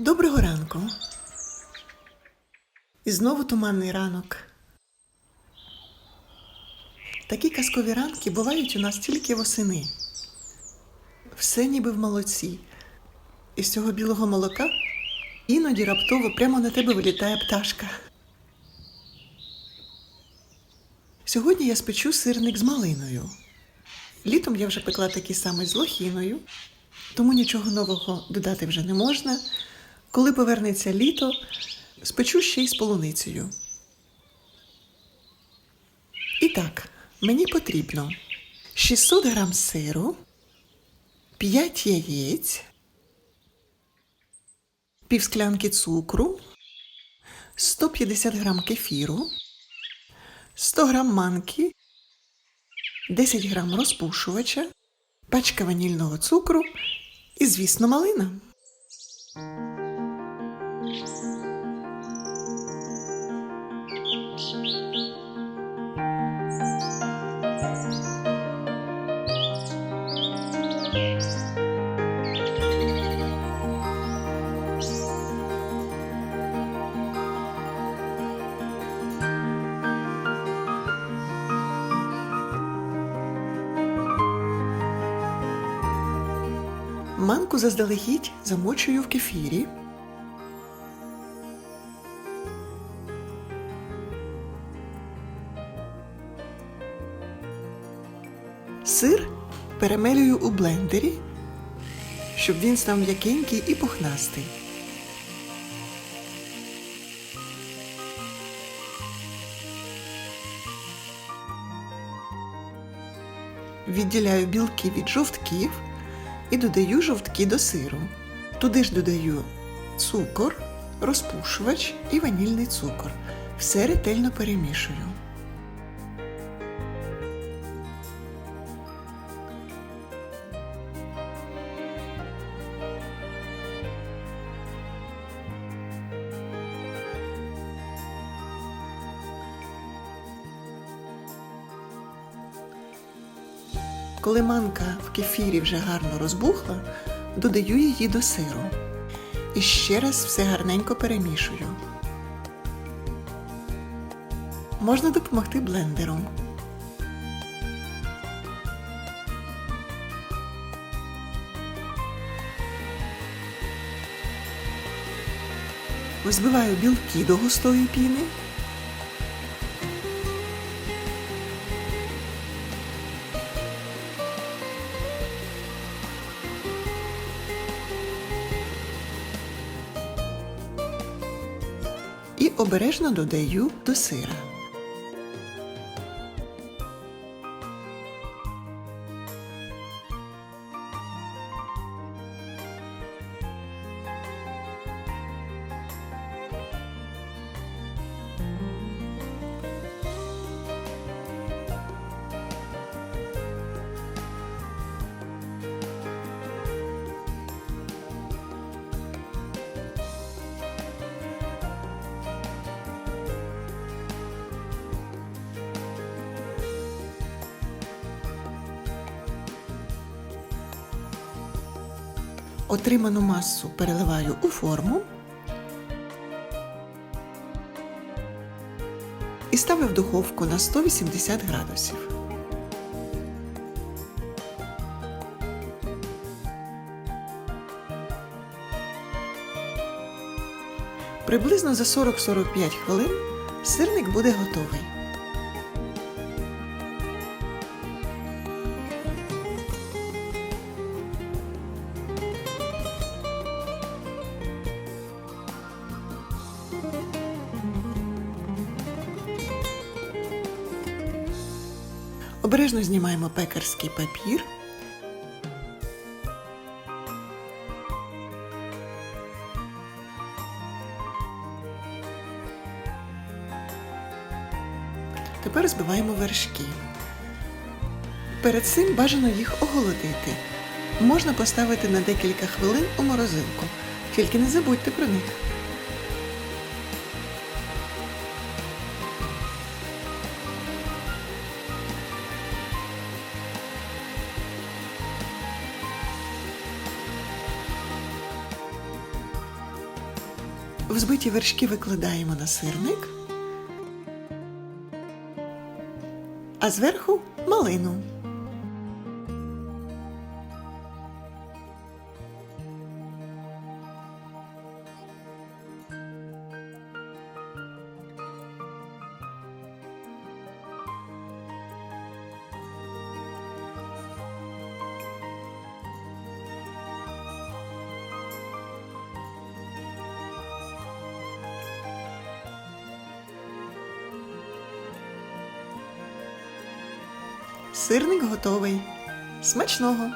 Доброго ранку. І знову туманний ранок. Такі казкові ранки бувають у нас тільки восени. Все ніби в молоці. Із цього білого молока іноді раптово прямо на тебе вилітає пташка. Сьогодні я спечу сирник з малиною. Літом я вже пекла такий самий з лохіною, тому нічого нового додати вже не можна. Коли повернеться літо, спечу ще й з полуницею. І так, мені потрібно 600 грам сиру, 5 яєць, півсклянки цукру, 150 грам кефіру, 100 грам манки, 10 грам розпушувача, пачка ванільного цукру і, звісно, малина. Манку заздалегідь замочую в кефірі. Сир перемелюю у блендері, щоб він став м'якенький і пухнастий. Відділяю білки від жовтків і додаю жовтки до сиру. Туди ж додаю цукор, розпушувач і ванільний цукор. Все ретельно перемішую. Коли манка в кефірі вже гарно розбухла, додаю її до сиру. І ще раз все гарненько перемішую. Можна допомогти блендером. Взбиваю білки до густої піни. Обережно додаю до сира. Отриману масу переливаю у форму і ставлю в духовку на 180 градусів. Приблизно за 40-45 хвилин сирник буде готовий. Обережно знімаємо пекарський папір. Тепер збиваємо вершки. Перед цим бажано їх оголодити. Можна поставити на декілька хвилин у морозилку, тільки не забудьте про них. Взбиті вершки викладаємо на сирник, а зверху малину. Сирник готовий. Смачного!